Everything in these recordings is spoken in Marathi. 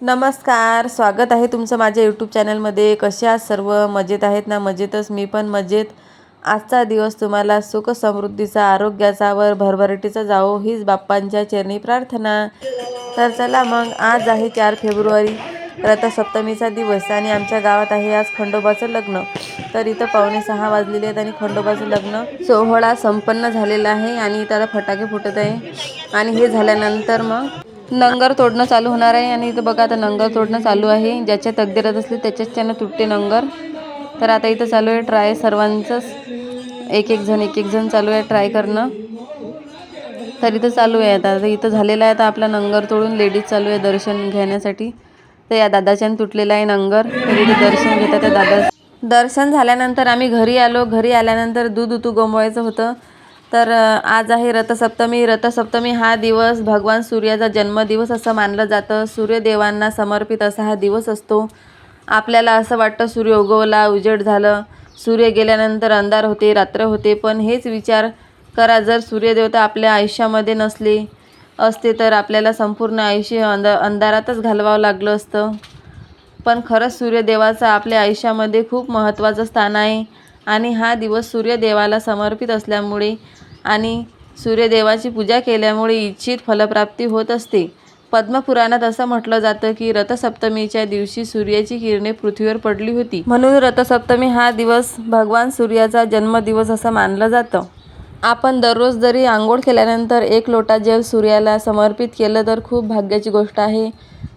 नमस्कार स्वागत आहे तुमचं माझ्या यूट्यूब चॅनलमध्ये कसे सर्व? मजेत आहेत ना? मजेतच. मी पण मजेत. आजचा दिवस तुम्हाला सुख समृद्धीचा आरोग्याचा वर भरभराटीचा जावो हीच बाप्पांच्या चरणी प्रार्थना. तर चला मग आज आहे चार फेब्रुवारी रथसप्तमीचा दिवस आणि आमच्या गावात आहे आज खंडोबाचं लग्न. तर इथं पावणे सहा वाजलेले आहेत आणि खंडोबाचं लग्न सोहळा संपन्न झालेला आहे आणि इथं फटाके फुटत आहे. आणि हे झाल्यानंतर मग नंगर तोडणं चालू होणार आहे आणि इथं बघा आता नंगर तोडणं चालू आहे. ज्याच्या तकदीरात असले त्याच्याच त्यानं तुटते नंगर. तर आता इथं चालू आहे ट्राय सर्वांचंच. एक एक जण एक एक जण चालू आहे ट्राय करणं. तर इथं चालू आहे आता. इथं झालेलं आहे आता आपला नंगर तोडून लेडीज चालू आहे दर्शन घेण्यासाठी. तर या दादाच्यानं तुटलेला आहे नंगर. तर इथे दर्शन घेतात त्या दादा. दर्शन झाल्यानंतर आम्ही घरी आलो. घरी आल्यानंतर दूध उतू गोंबवायचं होतं. तर आज आहे रथसप्तमी. रथसप्तमी हा दिवस भगवान सूर्याचा जन्मदिवस असं मानलं जातं. सूर्यदेवांना समर्पित असा हा दिवस असतो. आपल्याला असं वाटतं सूर्य उगवला उजेड झालं. सूर्य गेल्यानंतर अंधार होते रात्र होते. पण हेच विचार करा जर सूर्यदेवता आपल्या आयुष्यामध्ये नसले असते तर आपल्याला संपूर्ण आयुष्य अंध अंधारातच घालवावं लागलं असतं. पण खरंच सूर्यदेवाचं आपल्या आयुष्यामध्ये खूप महत्त्वाचं स्थान आहे. आणि हा दिवस सूर्यदेवाला समर्पित असल्यामुळे आणि सूर्यदेवाची पूजा केल्यामुळे इच्छित फलप्राप्ती होत असते. पद्मपुराणात असं म्हटलं जातं की रथसप्तमीच्या दिवशी सूर्याची किरणे पृथ्वीवर पडली होती. म्हणून रथसप्तमी हा दिवस भगवान सूर्याचा जन्मदिवस असं मानलं जातं. आपण दररोज जरी आंघोळ केल्यानंतर एक लोटा जल सूर्याला समर्पित केलं तर खूप भाग्याची गोष्ट आहे.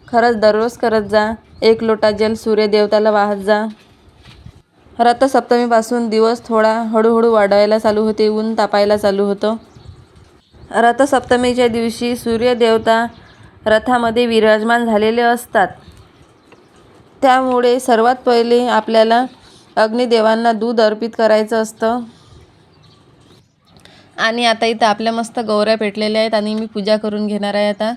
खरंच दररोज करत जा. एक लोटा जल सूर्यदेवताला वाहत जा. रथसप्तमीपासून दिवस थोडा हळूहळू वाढायला चालू होते ऊन तापायला चालू होतं. रथसप्तमीच्या दिवशी सूर्यदेवता रथामध्ये विराजमान झालेले असतात. त्यामुळे सर्वात पहिले आपल्याला अग्निदेवांना दूध अर्पित करायचं असतं. आणि आता इथं आपल्या मस्त गौऱ्या पेटलेल्या आहेत आणि मी पूजा करून घेणार आहे आता.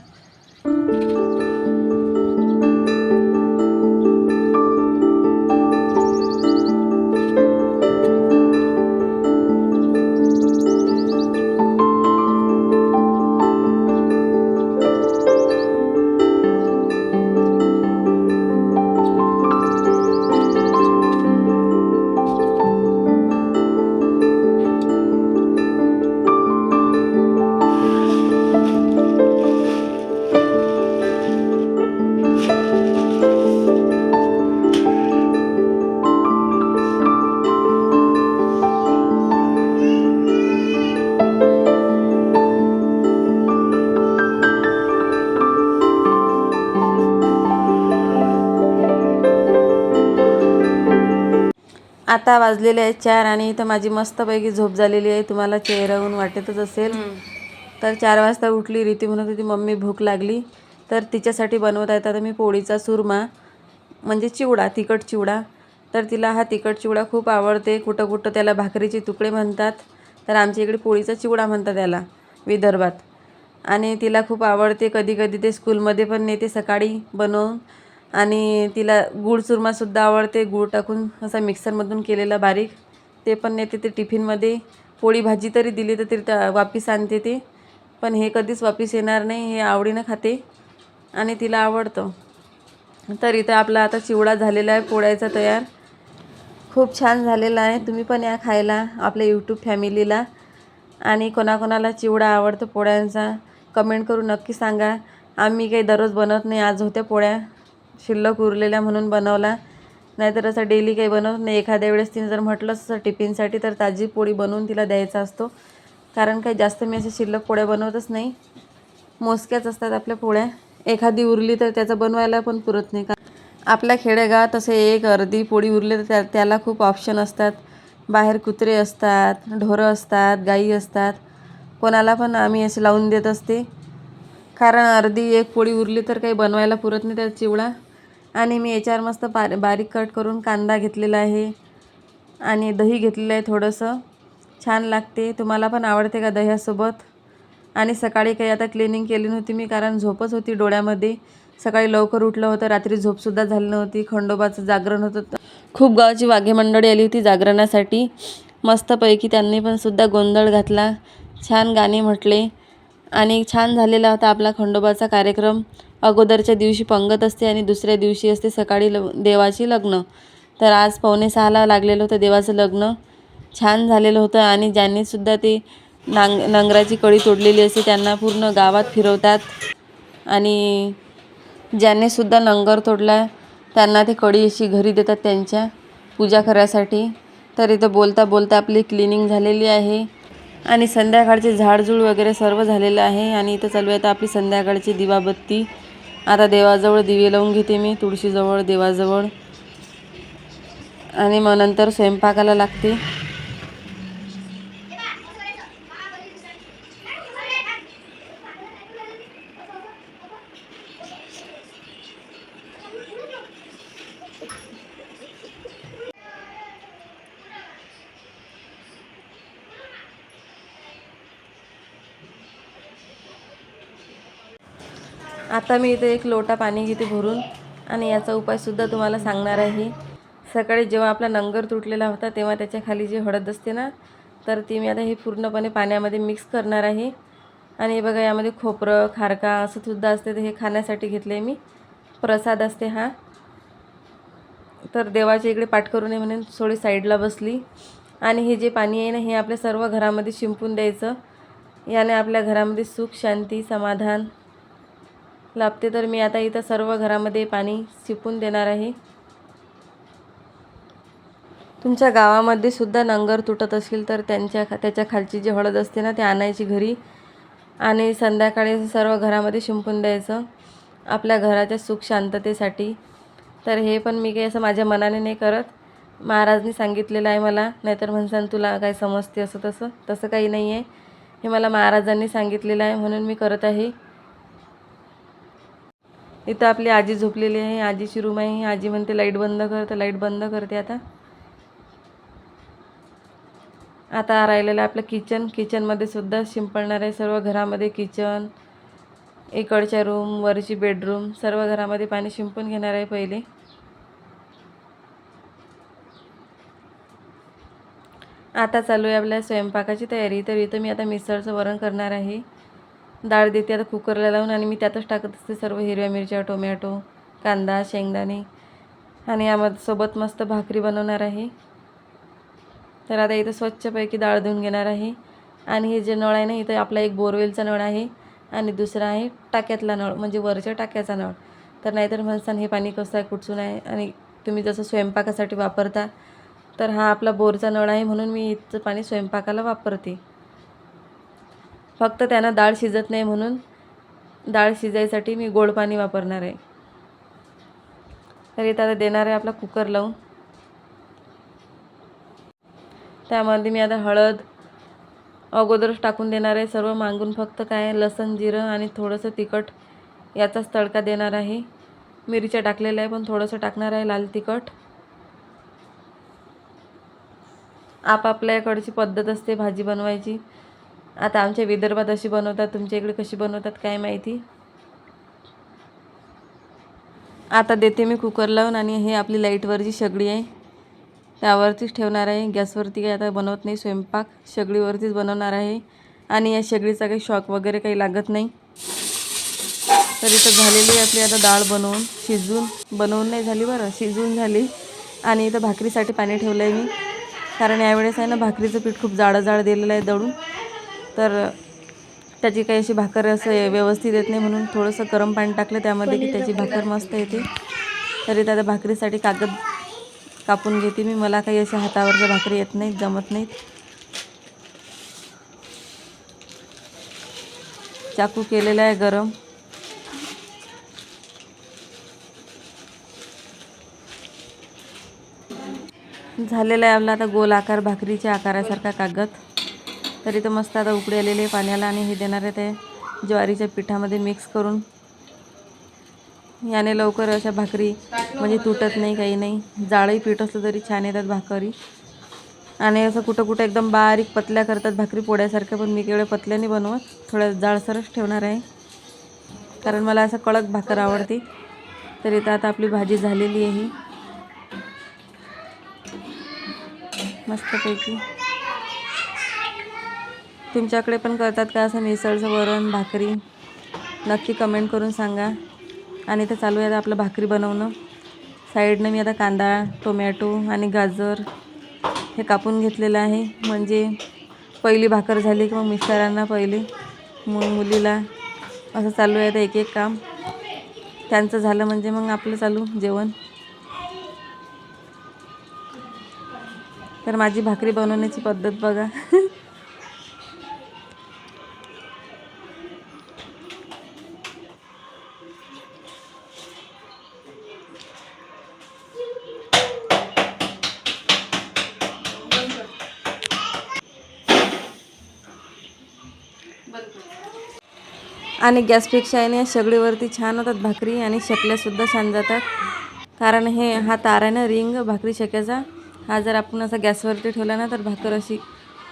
आता वाजलेले आहेत चार आणि इथं माझी मस्तपैकी झोप झालेली आहे. तुम्हाला चेहऱ्याहून वाटतच असेल. तर चार वाजता उठली रीती म्हणत होती मम्मी भूक लागली. तर तिच्यासाठी बनवत आहेत आता मी पोळीचा चुरमा म्हणजे चिवडा तिखट चिवडा. तर तिला हा तिखट चिवडा खूप आवडते. कुठं कुठं त्याला भाकरीचे तुकडे म्हणतात. तर आमच्या इकडे पोळीचा चिवडा म्हणतात त्याला विदर्भात. आणि तिला खूप आवडते. कधी कधी ते स्कूलमध्ये पण नेते सकाळी बनवून. आणि तिला गूळ चुरमासुद्धा आवडते. गूळ टाकून असा मिक्सरमधून केलेला बारीक. ते पण नेते ते टिफिनमध्ये. पोळी भाजी तरी दिली तर ती त्या- वापिस आणते ते. पण हे कधीच वापिस येणार नाही. हे आवडीनं खाते. आणि तिला आवडतं. तर इथं आपला आता चिवडा झालेला आहे. पोळ्याचा तयार. खूप छान झालेला आहे. तुम्ही पण या खायला आपल्या यूट्यूब फॅमिलीला. आणि कोणाकोणाला चिवडा आवडतो पोळ्यांचा कमेंट करून नक्की सांगा. आम्ही काही दररोज बनवत नाही. आज होत्या पोळ्या. शिल्लक उरलेल्या म्हणून बनवला. नाहीतर असं डेली काही बनवत नाही. एखाद्या वेळेस तिने जर म्हटलं असं टिफिनसाठी तर ताजी पोळी बनवून तिला द्यायचा असतो. कारण काही जास्त मी असे शिल्लक पोळ्या बनवतच नाही. मोजक्याच असतात आपल्या पोळ्या. एखादी उरली तर त्याचं बनवायला पण पुरत नाही. का आपल्या खेडेगावात असे एक अर्धी पोळी उरली तर त्या त्याला खूप ऑप्शन असतात. बाहेर कुत्रे असतात ढोरं असतात गाई असतात. कोणाला पण आम्ही असे लावून देत असते. कारण अर्धी एक पोळी उरली तर काही बनवायला पुरत नाही त्या चिवडा. आणि मी याच्यावर मस्त पार बारीक कट करून कांदा घेतलेला आहे. आणि दही घेतलेलं आहे थोडंसं. छान लागते. तुम्हाला पण आवडते का दह्यासोबत? आणि सकाळी काही आता क्लिनिंग केली नव्हती मी कारण झोपच होती डोळ्यामध्ये. सकाळी लवकर उठलं होतं रात्री झोपसुद्धा झाली नव्हती खंडोबाचं जागरण होतं. खूप गावची वाघे मंडळी आली होती जागरणासाठी. मस्तपैकी त्यांनी पण सुद्धा गोंधळ घातला. छान गाणे म्हटले. आणि छान झालेला होता आपला खंडोबाचा कार्यक्रम. अगोदरच्या दिवशी पंगत असते आणि दुसऱ्या दिवशी असते सकाळी ल देवाची लग्न. तर आज पावणे सहाला लागलेलं होतं देवाचं लग्न. छान झालेलं होतं आणि ज्यांनीसुद्धा ते नांग नांगराची कळी तोडलेली असते त्यांना पूर्ण गावात फिरवतात. आणि ज्यांनीसुद्धा लंगर तोडला त्यांना ते कडी अशी घरी देतात त्यांच्या पूजा करायसाठी. तर इथं बोलता बोलता आपली क्लिनिंग झालेली आहे. आणि संध्याकाळचे झाडझूड वगैरे सर्व झालेलं आहे आणि इथं चालू आहे आता आपली संध्याकाळची दिवाबत्ती. आता देवाजवळ दिवे लावून घेते मी तुळशीजवळ देवाजवळ. आणि मग नंतर स्वयंपाकाला लागते. आता मी इथे एक लोटा पाणी घेते भरून आणि याचा उपायसुद्धा तुम्हाला सांगणार आहे. सकाळी जेव्हा आपला नंगर तुटलेला होता तेव्हा त्याच्याखाली जी हळद असते ना तर ती मी आता हे पूर्णपणे पाण्यामध्ये मिक्स करणार आहे. आणि बघा यामध्ये खोबरं खारका असं सुद्धा असते तर हे खाण्यासाठी घेतले मी. प्रसाद असते हा. तर देवाच्या इकडे पाठ करू नये म्हणून थोडी साईडला बसली. आणि हे जे पाणी आहे ना हे आपल्या सर्व घरामध्ये शिंपून द्यायचं. याने आपल्या घरामध्ये सुख शांती समाधान लाभते तर मी आता इथं सर्व घरामध्ये पाणी शिपून देणार आहे. तुमच्या गावामध्ये सुद्धा नंगर तुटत असेल तर त्यांच्या त्याच्या खालची जी हळद असते ना ते आणायची घरी आणि संध्याकाळी सर्व घरामध्ये शिंपून द्यायचं. आपल्या घराच्या सुख शांततेसाठी. तर हे पण मी काही असं माझ्या मनाने नाही करत. महाराजनी सांगितलेलं आहे मला. नाहीतर म्हणसान तुला काय समजते असं तसं. तसं काही नाही आहे हे मला महाराजांनी सांगितलेलं आहे म्हणून मी करत आहे. इथं आपली आजी झोपलेली आहे. आजीची रूम आहे. आजी म्हणते लाइट बंद कर. तर लाइट बंद करते आता. आता राहिलेलं आपलं किचन. किचनमध्ये सुद्धा शिंपडणार आहे. सर्व घरामध्ये किचन इकडच्या रूम वरची बेडरूम सर्व घरामध्ये पाणी शिंपून घेणार आहे पहिले. आता चालू आहे आपल्या स्वयंपाकाची तयारी. तर इथं मी आता मिसळचं वरण करणार आहे. डाळ देते आता कुकरला लावून आणि मी त्यातच टाकत असते सर्व हिरव्या मिरच्या टोमॅटो कांदा शेंगदाणे. आणि यामध्ये सोबत मस्त भाकरी बनवणार आहे. तर आता इथं स्वच्छपैकी डाळ धुवून घेणार आहे. आणि हे जे नळ आहे ना इथं आपला एक बोरवेलचा नळ आहे आणि दुसरा आहे टाक्यातला नळ म्हणजे वरच्या टाक्याचा नळ. तर नाहीतर म्हणसान हे पाणी कसं आहे कुठसून आहे आणि तुम्ही जसं स्वयंपाकासाठी वापरता तर हा आपला बोरचा नळ आहे म्हणून मी इथचं पाणी स्वयंपाकाला वापरते. फक्त त्यानं डाळ शिजत नाही म्हणून डाळ शिजायसाठी मी गोड पाणी वापरणार आहे. तर इथं आता देणार आहे आपला कुकर लावून. त्यामध्ये मी आता हळद अगोदरच टाकून देणार आहे. सर्व मागून फक्त काय लसण जिरं आणि थोडंसं तिखट याचाच तडका देणार आहे. मिरच्या टाकलेल्या आहे पण थोडंसं टाकणार आहे लाल तिखट. आपापल्याकडची पद्धत असते भाजी बनवायची. आता आमच्या विदर्भात अशी बनवतात तुमच्या इकडे कशी बनवतात काय माहिती? आता देते मी कुकर लावून आणि हे आपली लाईटवरची शेगडी आहे. त्यावरतीच ठेवणार आहे. गॅसवरती काही आता बनवत नाही स्वयंपाक शेगडीवरतीच बनवणार आहे. आणि या शेगडीचा काही शॉक वगैरे काही लागत नाही. तर इथं झालेली आपली आता डाळ बनवून शिजून. बनवून नाही झाली बरं शिजून झाली. आणि इथं भाकरीसाठी पाणी ठेवलं आहे मी. कारण यावेळेस आहे ना भाकरीचं पीठ खूप जाडं जाड दिलेलं आहे दळून. तर त्याची काही अशी भाकर असं व्यवस्थित येत नाही म्हणून थोडंसं गरम पाणी टाकलं त्यामध्ये की त्याची भाकर मस्त येते. तरी त्या भाकरीसाठी कागद कापून घेते मी. मला काही अशा हातावरच्या भाकरी येत नाहीत जमत नाहीत. चाकू केलेला आहे गरम. झालेला आहे आपला आता गोल आकार भाकरीच्या आकारासारखा कागद. तरी तर मस्त आता उकडे आलेले आहे पाण्याला आणि हे देणार आहे ते ज्वारीच्या पिठामध्ये मिक्स करून. याने लवकर अशा भाकरी म्हणजे तुटत नाही काही नाही. जाळही पीठ असलं तरी छान येतात भाकरी. आणि असं कुठं कुठं एकदम बारीक पतल्या करतात भाकरी पोळ्यासारख्या पण मी केवढ्या पतल्याने बनवत. थोड्या जाळसरच ठेवणार आहे. कारण मला असं कडक भाकर आवडते. तर इथं आता आपली भाजी झालेली आहे ही. मस्तपैकी. तुमच्याकडे पण करतात का असं मिसळचं वरण भाकरी? नक्की कमेंट करून सांगा. आणि इथं चालू आहे आता आपलं भाकरी बनवणं. साईडनं मी आता कांदा टोमॅटो आणि गाजर हे कापून घेतलेलं आहे. म्हणजे पहिली भाकर झाली की मग मिस्टरांना पहिले मग मुलीला. असं चालू आहे आता एक एक काम. त्यांचं झालं म्हणजे मग आपलं चालू जेवण. तर माझी भाकरी बनवण्याची पद्धत बघा. आणि गॅसपेक्षा आहे ना शेगडीवरती छान होतात भाकरी आणि शेकल्यासुद्धा छान जातात. कारण हे हा तार आहे ना रिंग भाकरी शेकायचा. हा जर आपण असा गॅसवरती ठेवला ना तर भाकर अशी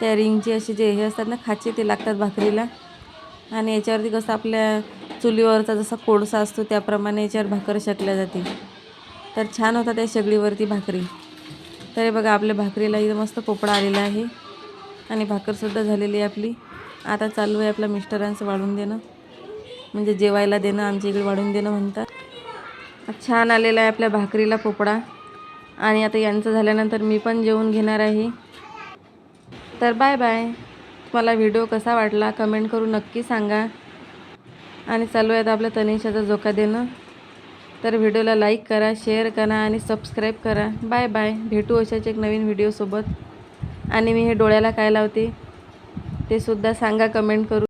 त्या रिंगची अशी जे हे असतात ना खाचे ते लागतात भाकरीला. आणि याच्यावरती कसं आपल्या चुलीवरचा जसा कोळसा असतो त्याप्रमाणे याच्यावर भाकर शेकल्या जाते. तर छान होतात त्या शेगडीवरती भाकरी. तर हे बघा आपल्या भाकरीला इथं मस्त पोपडा आलेला आहे. आणि भाकरसुद्धा झालेली आहे आपली. आता चालू आहे आपल्या मिस्टरांचं वाढून देणं. म्हणजे जेवायला देणं आमच्या इकडे वाढून देणं म्हणतात. छान आलेला आहे आपल्या भाकरीला पोपडा. आणि आता यांचं झाल्यानंतर मी पण जेवून घेणार आहे. तर बाय बाय तुम्हाला व्हिडिओ कसा वाटला कमेंट करून नक्की सांगा. आणि चालू आहे आता आपल्या तनिषाचा झोका देणं. तर व्हिडिओला लाईक करा शेअर करा आणि सबस्क्राईब करा. बाय बाय भेटू अशाच एक नवीन व्हिडिओसोबत आणि मी हे डोळ्याला काय लावते ते सुद्धा सांगा कमेंट करून.